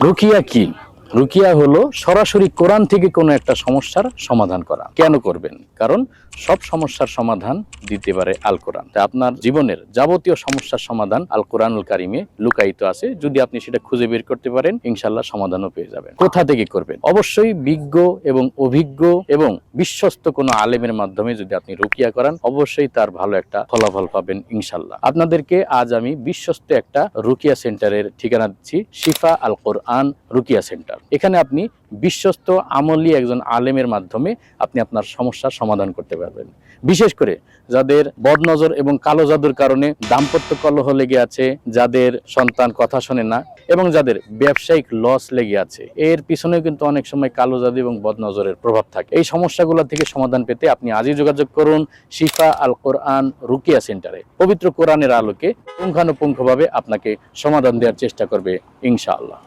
রুকিয়া কি রুকিয়া হলো সরাসরি কোরআন থেকে কোনো একটা সমস্যার সমাধান করা। কেন করবেন? কারণ সব সমস্যার সমাধান দিতে পারে আল কোরআন তা আপনার জীবনের যাবতীয় সমস্যার সমাধান আল কোরআনুল কারিমে লুকায়িত আছে। যদি আপনি সেটা খুঁজে বের করতে পারেন ইনশাল্লাহ সমাধানও পেয়ে যাবেন। কোথা থেকে করবেন? অবশ্যই বিজ্ঞ এবং অভিজ্ঞ এবং বিশ্বস্ত কোনো আলেমের মাধ্যমে যদি আপনি রুকিয়া করান, অবশ্যই তার ভালো একটা ফলাফল পাবেন ইনশাল্লাহ আপনাদেরকে আজ আমি বিশ্বস্ত একটা রুকিয়া সেন্টারের ঠিকানা দিচ্ছি, শিফা আল কোরআন রুকিয়া সেন্টার। এখানে আপনি বিশ্বস্ত আমলি একজন আলেমের মাধ্যমে আপনি আপনার সমস্যার সমাধান করতে পারবেন। বিশেষ করে যাদের বদনজর এবং কালো জাদুর কারণে দাম্পত্য কলহ লেগে আছে, যাদের সন্তান কথা শোনে না, এবং যাদের ব্যবসায়িক লস লেগে আছে, এর পিছনেও কিন্তু অনেক সময় কালো জাদু এবং বদনজরের প্রভাব থাকে। এই সমস্যাগুলো থেকে সমাধান পেতে আপনি আজই যোগাযোগ করুন শিফা আল কোরআন রুকিয়া সেন্টারে পবিত্র কোরআনের আলোকে পুঙ্খানুপুঙ্খভাবে আপনাকে সমাধান দেওয়ার চেষ্টা করবে ইনশাআল্লাহ।